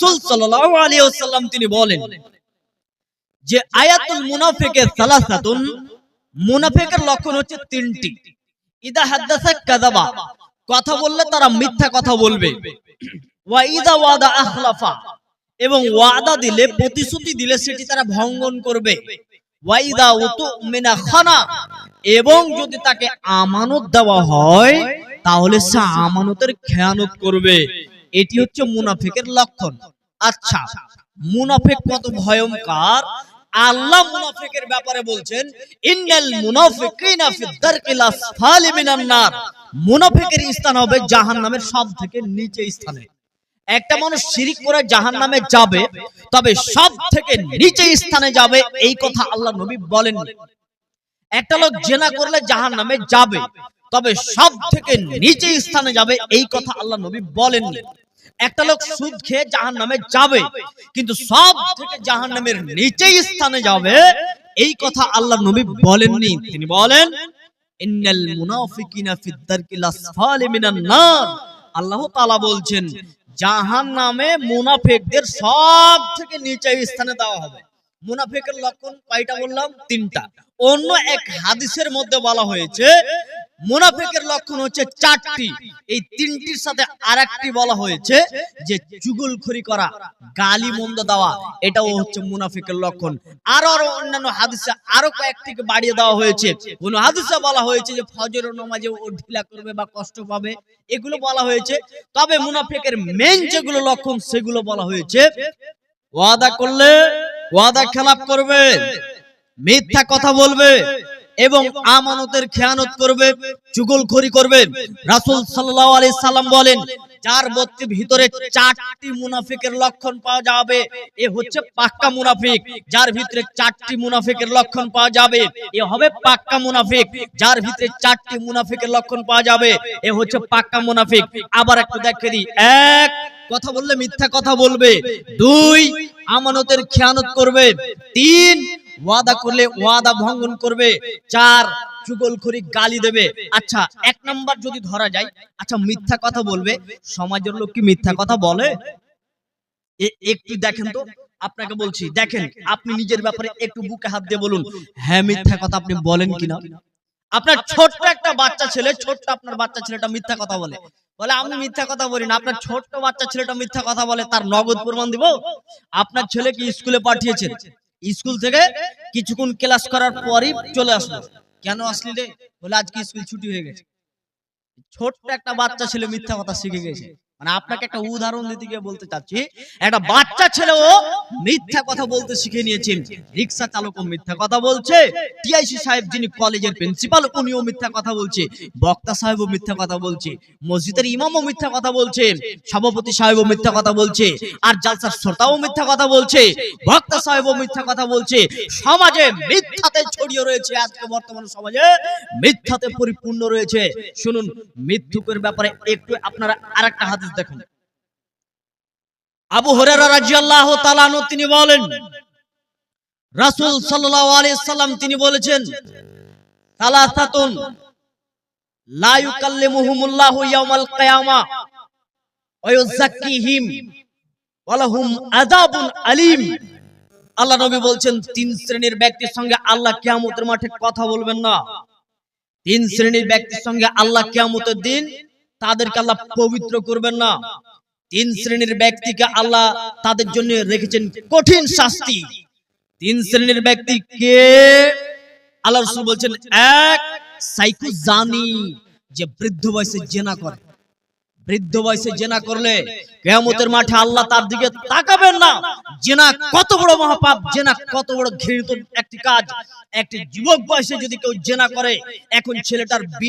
রাসূল সাল্লাল্লাহু আলাইহি ওয়াসাল্লাম তিনি বলেন যে আয়াতুল মুনাফিকের সালাসাতুন, মুনাফিকের লক্ষণ হচ্ছে তিনটি। ইদা হাদ্দাসা কাযাবা, কথা বললে তারা মিথ্যা কথা বলবে। ওয়া ইদা ওয়াদা এবং ওয়াদা দিলে, প্রতিশ্রুতি দিলে সেটি তারা ভঙ্গন করবে। ওয়া ইদা উতুমিনা খানা, এবং যদি তাকে আমানত দেওয়া হয়, তাহলে সে আমানতের খেয়ানত করবে। এটি হচ্ছে মুনাফিকের লক্ষণ। আচ্ছা মুনাফিক কত ভয়ঙ্কর? আল্লাহ মুনাফিকের ব্যাপারে বলছেন, ইন্নাল মুনাফিকিনা ফি দারকিল আসফালি মিনান নার। মুনাফিকের স্থান হবে জাহান্নামের সব থেকে নিচে স্থানে। একটা মানুষ শিরিক করে জাহান্নামে যাবে, তবে সব থেকে নিচে স্থানে যাবে, এই কথা আল্লাহ নবী বলেন একটা লোক জেনা করলে জাহান্নামে যাবে তবে সব থেকে নিচে স্থানে যাবে এই কথা আল্লাহ নবী বলেন একটা লোক সুদ খেয়ে জাহান নামে যাবে, কিন্তু সব থেকে জাহান নামের নিচে স্থানে যাবে এই কথা আল্লাহ নবী বলেননি। তিনি বলেন স্থানে দেওয়া হবে। মুনাফিকের লক্ষণ কয়টা বললাম? তিনটা। অন্য এক হাদিসের মধ্যে বলা হয়েছে মুনাফিকের লক্ষণ হচ্ছে চারটি। এই তিনটির সাথে আরেকটি বলা হয়েছে যে চুগলখড়ি করা গালি মন্দ দেওয়া, এটাও হচ্ছে মুনাফিকের লক্ষণ। আরও আরও অন্যান্য হাদিসে আরও কয়েকটিকে বাড়িয়ে দেওয়া হয়েছে। কোন হাদিসে বলা হয়েছে যে ফজর নামাজে ও ঢিলা করবে বা কষ্ট পাবে, এগুলো বলা হয়েছে। তবে মুনাফিকের মেন যেগুলো লক্ষণ, সেগুলো বলা হয়েছে, ওয়াদা করলে, ওয়াদা খেলাপ করবে, মিথ্যা কথা বলবে এবং আমানতের খেয়ানত করবে চুগলখড়ি করবে। রাসূল সাল্লাল্লাহু আলাইহি সাল্লাম বলেন যার বত্তি ভিতরে চারটি মুনাফিকের লক্ষণ পাওয়া যাবে এ হচ্ছে পাক্কা মুনাফিক। যার ভিতরে চারটি মুনাফিকের লক্ষণ পাওয়া যাবে এ হবে পাক্কা মুনাফিক। যার ভিতরে চারটি মুনাফিকের লক্ষণ পাওয়া যাবে এ হচ্ছে পাক্কা মুনাফিক। আবার একটু দেখে দিই। এক কথা বললে মিথ্যা কথা বলবে। দুই আমানতের খেয়ানত করবে। তিন ওয়াদা করলে ওয়াদা ভঙ্গন করবে, চার চুগলখড়ি গালি দেবে। আচ্ছা এক নাম্বার যদি ধরা যায় আচ্ছা মিথ্যা কথা বলবে, সমাজের লোক কি মিথ্যা কথা বলে? একটু দেখেন তো, আপনাকে বলছি, দেখেন, আপনি নিজের ব্যাপারে একটু বুকে হাত দিয়ে বলুন হ্যাঁ মিথ্যা কথা আপনি বলেন কিনা? আপনার ছোট্ট একটা বাচ্চা ছেলে, ছোট্ট আপনার বাচ্চা ছেলেটা মিথ্যা কথা বলে। বলে, আমি মিথ্যা কথা বলি না, আপনার ছোট্ট বাচ্চা ছেলেটা মিথ্যা কথা বলে, তার নগদ প্রমাণ দিব? আপনার ছেলেকে স্কুলে পাঠিয়েছেন স্কুল থেকে কিছুক্ষণ ক্লাস করার পরই চলে আসলো। কেন আসলি রে? বলে আজকে স্কুল ছুটি হয়ে গেছে। ছোট্ট একটা বাচ্চা ছেলে মিথ্যা কথা শিখে গেছে। মানে আপনাকে একটা উদাহরণ দিতে গিয়ে বলতে চাচ্ছি একটা বাচ্চা ছেলেও মিথ্যা কথা বলতে শিখে নিয়েছেন। রিক্সা চালকও মিথ্যা কথা বলছে টিআইসি সাহেব যিনি কলেজের প্রিন্সিপাল উনিও মিথ্যা কথা বলছে বক্তা সাহেবও মিথ্যা কথা বলছে মসজিদের ইমামও মিথ্যা কথা বলছে সভাপতি সাহেবও মিথ্যা কথা বলছে আর জালসার শ্রোতাও মিথ্যা কথা বলছে বক্তা সাহেবও মিথ্যা কথা বলছে সমাজে মিথ্যাতে ছড়িয়ে রয়েছে আজকে বর্তমান সমাজে মিথ্যাতে পরিপূর্ণ রয়েছে শুনুন মৃত্যুকের ব্যাপারে একটু আপনারা আরেকটা হাদিস দেখুন। আবু তাআলা তিনি বলেন, রাসূল সাল্লাম তিনি বলেছেন আল্লাহ নবী বলছেন, তিন শ্রেণির ব্যক্তির সঙ্গে আল্লাহ মাঠে কথা বলবেন না। তিন শ্রেণির ব্যক্তির সঙ্গে আল্লাহ কিয়ামতের দিন তাদেরকে আল্লাহ পবিত্র করবেন না। তিন শ্রেণির ব্যক্তিকে আল্লাহ তাদের জন্য রেখেছেন কঠিন শাস্তি। তিন শ্রেণির ব্যক্তি কে? আল্লাহ রসুল বলছেন এক সাইকো জানি যে বৃদ্ধ বয়সে জেনা করে। বৃদ্ধ বয়সে জেনা করলে কেয়ামতের মাঠে আল্লাহ তার দিকে তাকাবেন না। জেনা কত বড় মহাপাপ জেনা কত বড় ঘৃণিত একটি কাজ। একটি যুবক বয়সে যদি কেউ জেনা করে এখন ছেলেটার বিয়ে